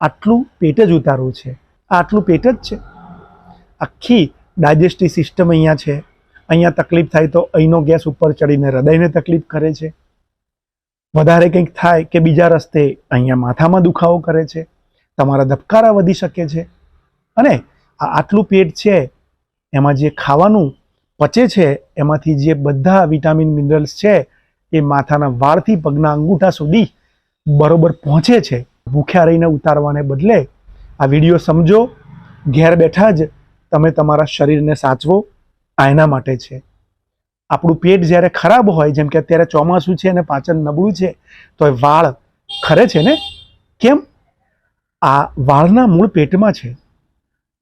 આટલું પેટ જ ઉતારવું છે. આ આટલું પેટ જ છે. આખી ડાયજેસ્ટિવ સિસ્ટમ અહીંયા છે. અહીંયા તકલીફ થાય તો અહીંનો ગેસ ઉપર ચડીને હૃદયને તકલીફ કરે છે. વધારે કંઈક થાય કે બીજા રસ્તે અહીંયા માથામાં દુખાવો કરે છે. તમારા ધબકારા વધી શકે છે. અને આ આટલું પેટ છે, એમાં જે ખાવાનું પચે છે, એમાંથી જે બધા વિટામિન મિનરલ્સ છે, એ માથાના વાળથી પગના અંગૂઠા સુધી બરોબર પહોંચે છે. ભૂખ્યા રહીને ઉતારવાને બદલે આ વીડિયો સમજો, ઘેર બેઠા જ તમે તમારા શરીરને સાચવો, આ એના માટે છે. આપણું પેટ જ્યારે ખરાબ હોય, જેમ કે અત્યારે ચોમાસું છે અને પાચન નબળું છે, તો એ વાળ ખરે છે ને? કેમ? આ વાળના મૂળ પેટમાં છે.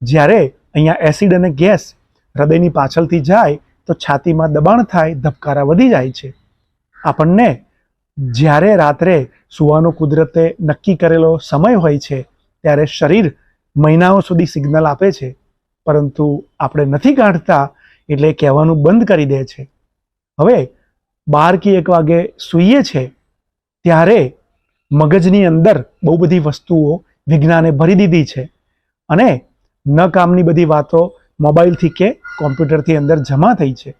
જ્યારે અહીંયા એસિડ અને ગેસ હૃદયની પાછળથી જાય, તો છાતીમાં દબાણ થાય, ધબકારા વધી જાય છે. આપણને જ્યારે રાત્રે સુવાનો કુદરતે નક્કી કરેલો સમય હોય છે, ત્યારે શરીર મહિનાઓ સુધી સિગ્નલ આપે છે, પરંતુ આપણે નથી કાઢતા એટલે કહેવાનું બંધ કરી દે છે. હવે બાર કે એક વાગે સૂઈએ છે, ત્યારે મગજની અંદર બહુ બધી વસ્તુઓ વિજ્ઞાને ભરી દીધી છે અને ન કામની બધી વાતો મોબાઈલથી કે કોમ્પ્યુટરથી અંદર જમા થઈ છે.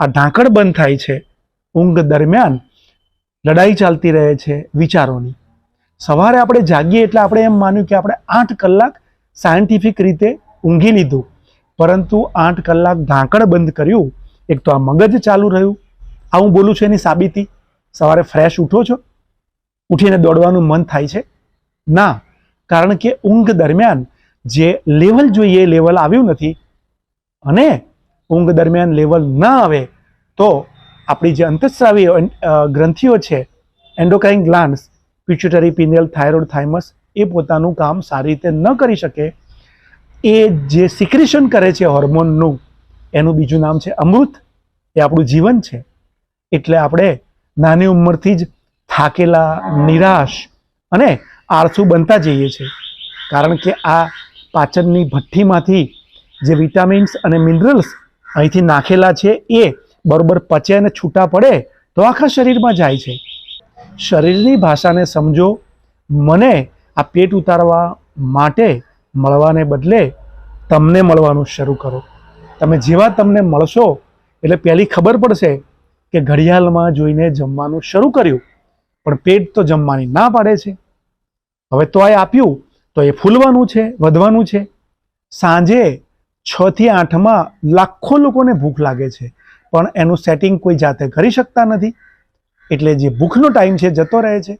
આ ઢાંકણ બંધ થાય છે, ઊંઘ દરમિયાન લડાઈ ચાલતી રહે છે વિચારોની. સવારે આપણે જાગીએ એટલે આપણે એમ માન્યું કે આપણે આઠ કલાક સાયન્ટિફિક રીતે ઊંઘી લીધું. પરંતુ આઠ કલાક ઢાંકણ બંધ કર્યું, એક તો આ મગજ ચાલુ રહ્યું. આ હું બોલું છું એની સાબિતી. સવારે ફ્રેશ ઉઠો છો. ઉઠીને દોડવાનું મન થાય છે. ના, કારણ કે ઊંઘ દરમિયાન જે લેવલ જોઈએ એ લેવલ આવ્યું નથી. અને ઊંઘ દરમિયાન લેવલ ન આવે, તો આપણી જે અંતઃસ્રાવી ગ્રંથિઓ છે, endocrine glands pituitary pineal thyroid thymus એ પોતાનું કામ સારી રીતે ન કરી શકે, એ જે સિક્રેશન કરે છે હોર્મોનનું એનું બીજું નામ છે અમૃત, એ આપણું જીવન છે. એટલે આપણે નાની ઉંમરથી જ થાકેલા, નિરાશ અને આળસુ બનતા જઈએ છીએ. કારણ કે આ પાચનની ભઠ્ઠીમાંથી જે વિટામિન્સ અને મિનરલ્સ અહીંથી નાખેલા છે એ બરોબર પચે અને છૂટા પડે તો આખા શરીરમાં જાય છે. શરીરની ભાષાને સમજો, મને આ પેટ ઉતારવા માટે મળવાને બદલે તમને મળવાનું શરૂ કરો. તમે જેવા તમને મળશો, એટલે પહેલી ખબર પડશે કે ઘડિયાળમાં જોઈને જમવાનું શરૂ કર્યું. પણ પેટ તો જમવાની ના પાડે છે. હવે તો આ આપ્યું, તો એ ફૂલવાનું છે, વધવાનું છે. સાંજે છ થી આઠમાં લાખો લોકોને ભૂખ લાગે છે. પણ એનું સેટિંગ કોઈ જાતે કરી શકતા નથી. એટલે જે ભૂખનો ટાઈમ છે, જતો રહે છે.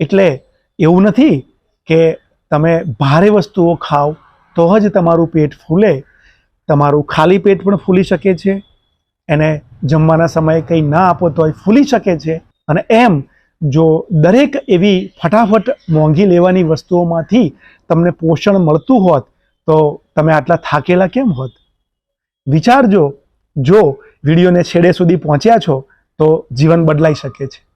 એટલે એવું નથી કે તમે ભારે વસ્તુઓ ખાઓ, તો જ તમારું પેટ ફૂલે. તમારું ખાલી પેટ પણ ફૂલી શકે છે. એને જમવાના સમયે કંઈ ના આપો તોય ફૂલી શકે છે. અને એમ જો દરેક એવી ફટાફટ મોંઘી લેવાની વસ્તુઓમાંથી તમને પોષણ મળતું હોત તો તમે આટલા થાકેલા કેમ હોત? વિચારજો, જો વિડીયોને છેડે સુધી પહોંચ્યા છો, તો જીવન બદલાઈ શકે છે.